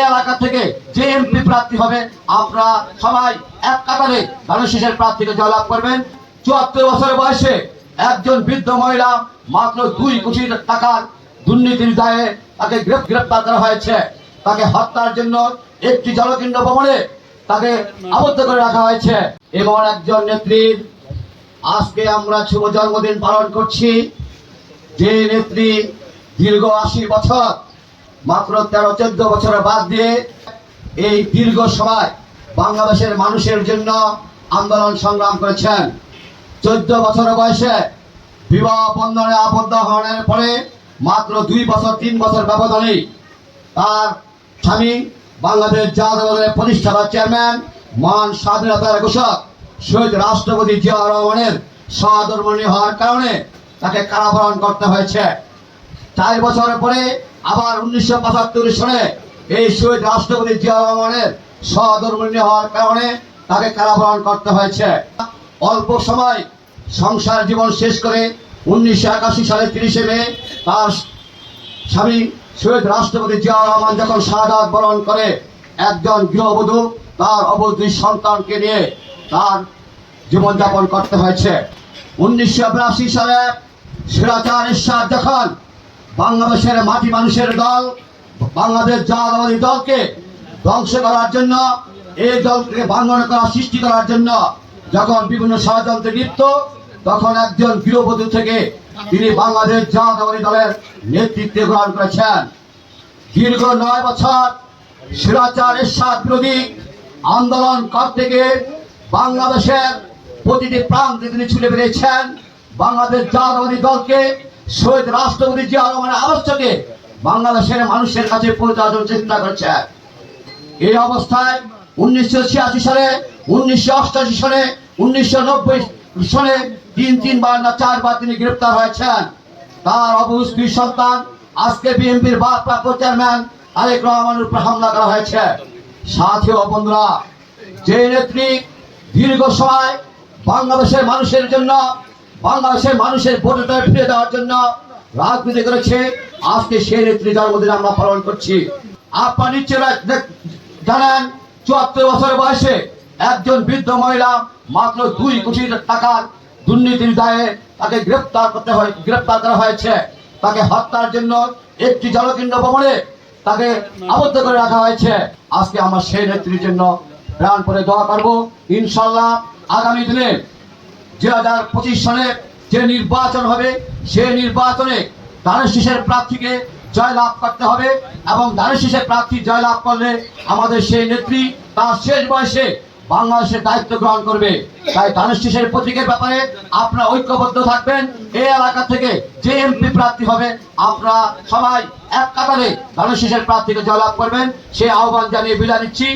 এলাকা থেকে যে এমপি প্রার্থী হবে আপনারা সবাই এক কাতারে ধানের প্রার্থীকে জয়লাভ করবেন। চুয়াত্তর বছর বয়সে একজন বৃদ্ধ মহিলা মাত্র দুই কোটি টাকার দুর্নীতির দায়ে তাকে গ্রেপ- গ্রেপ্তার করা হয়েছে। তাকে হত্যার জন্য একটি জলকেন্দ্র ভবনে তাকে আবদ্ধ করে রাখা হয়েছে। এবং একজন নেত্রীর আজকে আমরা শুভ জন্মদিন পালন করছি। যে নেত্রী দীর্ঘ আশি বছর মাত্র তেরো, চোদ্দ বছর বাদ দিয়ে এই দীর্ঘ সময় বাংলাদেশের মানুষের জন্য আন্দোলন সংগ্রাম করেছেন। চোদ্দ বছর বয়সে বিবাহ বন্ধনে আবদ্ধ হওয়ার পরে মাত্র দুই বছর, তিন বছর ব্যবধানে তার স্বামী বাংলাদেশ জাতীয় প্রতিষ্ঠাতা চেয়ারম্যান, মহান স্বাধীনতার ঘোষক শহীদ রাষ্ট্রপতি জিয়া রহমানের সহধর্মণী হওয়ার কারণে তাকে কারাবরণ করতে হয়েছে। চার বছর পরে আবার উনিশশো পঁচাত্তর সনে এই শহীদ রাষ্ট্রপতি জিয়া রহমানের সহধর্মণী হওয়ার কারণে তাকে কারাবরণ করতে হয়েছে। অল্প সময় সংসার জীবন শেষ করে উনিশশো একাশি সালে তিরিশে মে তার স্বামী শহীদ রাষ্ট্রপতি জিয়া রহমান যখন শাহাদাত বরণ করে একজন গৃহবধূ, তার অবধ সন্তানকে নিয়ে তার জীবনযাপন করতে হয়েছে। উনিশশো বিরাশি সালে সিরাচার ইরশাদ যখন বাংলাদেশের মাটি মানুষের দল, বাংলাদেশ জাতীয়তাবাদী দলকে ধ্বংস করার জন্য, এই দলকে ভাঙন করা সৃষ্টি করার জন্য যখন বিভিন্ন ষড়যন্ত্রে লিপ্ত, তখন একজন গৃহবধূ থেকে তিনি বাংলাদেশ জাতীয়তাবাদী দলের নেতৃত্বে গ্রহণ করেছেন। দীর্ঘ নয় বছর সিরাচার এরশাদ বিরোধী আন্দোলন করতে গিয়ে বাংলাদেশের প্রতিটি প্রান্তে তিনি ছুটে বেরিয়েছেন বাংলাদেশ জাতীয়তাবাদী দলকে শহীদ রাষ্ট্রপতি জিয়া রহমানের আদর্শকে বাংলাদেশের মানুষের কাছে পৌঁছে দেওয়ার চেষ্টা করছেন এই অবস্থায় উনিশশো ছিয়াশি সালে, উনিশশো অষ্টাশি সালে, উনিশশো নব্বই সালে তিন তিনবার না চারবার তিনি গ্রেপ্তার হয়েছেন। তার দুই সন্তান, আজকে বিএনপির ভারপ্রাপ্ত চেয়ারম্যান তারেক রহমানের উপর হামলা করা হয়েছে। সাথী ও যে নেত্রী দীর্ঘ সময় বাংলাদেশের মানুষের জন্য বাংলাদেশের মানুষের ভোটটা ফিরে দেওয়ার জন্য রাজনীতি করেছে। আজকে সেই নেত্রী জন্মদিন আমরা পালন করছি। আপনার নিশ্চয় জানেন, চুয়াত্তর বছর বয়সে একজন বৃদ্ধ মহিলা মাত্র দুই কোটি টাকার দুর্নীতির দায়ে তাকে গ্রেপ্তার করতে হয় গ্রেপ্তার করা হয়েছে। তাকে হত্যার জন্য একটি জলকেন্দ্র ভবনে তাকে আবদ্ধ করে রাখা হয়েছে। আজকে আমরা সেই নেত্রীর জন্য প্রাণ করে দোয়া করব। ইনশাল্লাহ আগামী দিনে দুই হাজার পঁচিশ সনে যে নির্বাচন হবে সেই নির্বাচনে ধানের শীষের প্রার্থীকে জয়লাভ করতে হবে এবং ধানের শীষের প্রার্থী জয়লাভ করলে আমাদের সেই নেত্রী তার শেষ বয়সে বাংলাদেশের দায়িত্ব গ্রহণ করবে। তাই ধানের শীষের প্রতীকের ব্যাপারে আপনারা ঐক্যবদ্ধ থাকবেন। এই এলাকা থেকে যে এমপি প্রার্থী হবে, আপনারা সবাই এক কাতারে ধানের শীষের প্রার্থীকে জয়লাভ করবেন। সেই আহ্বান জানিয়ে বিদায় নিচ্ছি।